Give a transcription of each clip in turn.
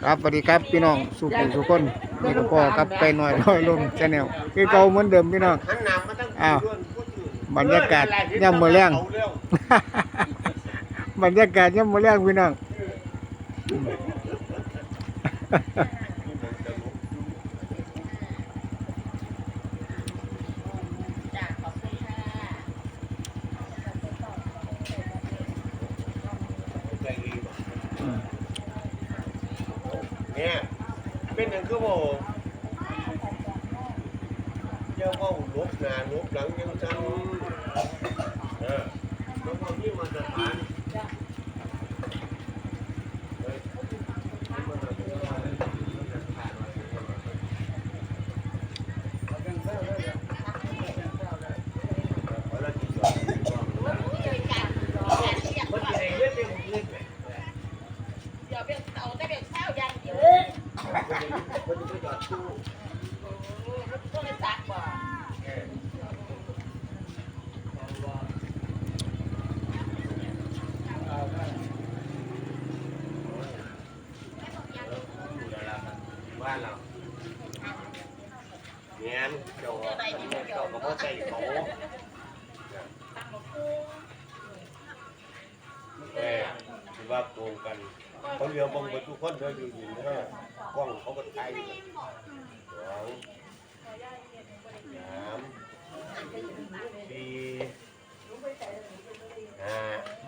ครับสวัสดีครับพี่น้องสุขุมสุขคนนี่ก็พ่อกับไปหน่อยร้อยลมชาแนลคือเก่าเหมือนเดิมพี่น้องอ้าวบรรยากาศย่ำมื้อแรงบรรยากาศย่ำมื้อแรงพี่น้อง จ้าขอบคุณค่ะ ใจดีบ่ เนี่ยเป็นหยังคือบ่เจ้าเว้าลบหนาลบหลังยังจังเออแล้วก็มีมาตรฐานเฮ้ยมีมาตรฐานเอาละกี่ดอก มันจะได้เลื่อนไปหมดเลยแหละ เดี๋ยวเป็นเอาแต่เป็นข้าวอย่างเดียว มันจะมันจะไปจอดตู้ ก็เลยซักบ่ เออ บ้านเราเนียนเจ้าเจ้าก็บ่ใจเขาเออคือว่าโกงกันเขาเรียกบังเบิดทุกคนเธออยู่อยู่นะกล้องเขาก็ถ่ายสองสามสี่ห้า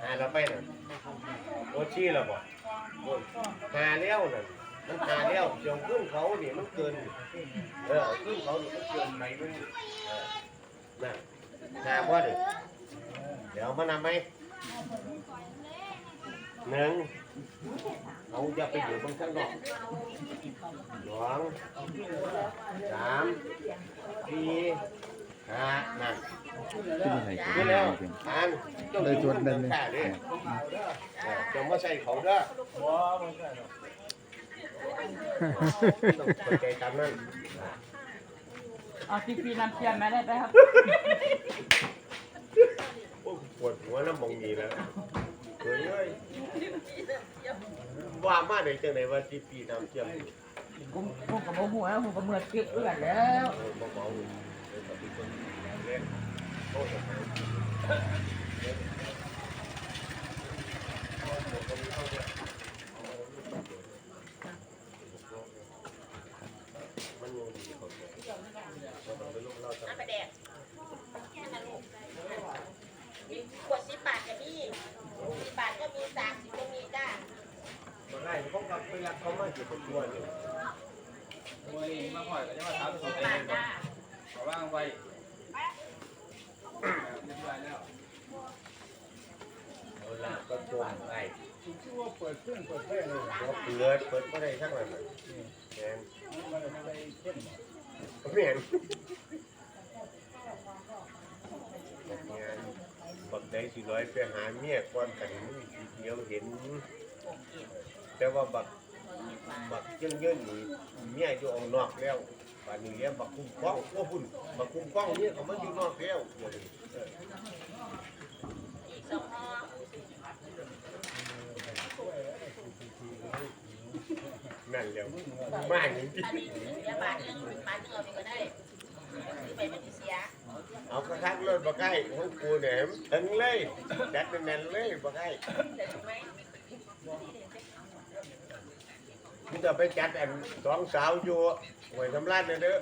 ห้าเราไปน่ะโอชี้เราบ่โอ้าแล้วน่ะ มันหาแล้วเดี๋ยวขึ้นเขานี่มันเกิน เออเอาขึ้นเขานี่มันเกินไปมันเออนั่นหาบ่เด้อเดี๋ยวมานำไหมหนึ่งเอาอย่าไปอยู่บนข้างนอกสองสามสี่ห้านั่นนี่แล้วอันเจ้าหญิงมันเดินข้าเด้อเออจะมาใส่เขาเด้อต้องเข้า ใจตามนั้นเอาทีพีน้ำเทียมมาได้ไหมครับโอ้ยปวดหัวน้ำมองมีแล้วเฮ้ยเอ้ยว่ามาได้จังไหนว่าจีปีน้ำเทียมผมผมกับโมโหแล้วผมกับเมื่อเก็บเอื้อนแล้วเออบ่เมาเลยเออกับพี่คนเล่นโอ้ยมันยังดีเขาเลยเราต้องไปลู กเราจะน้ำปลาแดกแค่นั้นลูกมีขวดสิบบาทกับพี่สิบบาทก็มีสามสิบก็มีจ้ามาไล่เขากับไปรักเขามาอยู่คนตัวนี่มวยมาข่อยก็จะมาถามสิสุบดเอบาทงจ้าขอว่างไว้เรียบร้อยแล้วเอาล่ะก็โจมไล่ชื่อว่าเปิดเครื่องเปิดเพลงเลยเราเปิดเปิดก็ได้ทั้งนั้นน่ะแม่นมันอะไรเข้มแม่นบอกงานบักใดสิร้อยไปหาเมียก่อนกันมือสิเดียวเห็น แต่ว่าบักบักเยิ่งเยิ่งนี่เมียอยู่ออกนอกแล้วป่านนี้เลี้ยงบักคุ้มกล้องว่าหุ่นบักคุ้มกล้องเนี่ยเขามันอยู่นอกแล้วเดี๋ยวนี้เอออีกสองห่อนั่นแล้วบ้านจริงอันนี้เดี๋ยวบาทหนึงบาทหนึงเอาไปก็ได้ซื้อไปมันจะเสีย ๆเอากระทักรถ บักไก่ของกูเนี่ยถึงเลยจัดเป็นแน่นเลยบักไก่เดี๋ยวถูกไหมที่จะไปจัดอันสองสาวอยู่หวยสำลัดเนี่ยเด้อ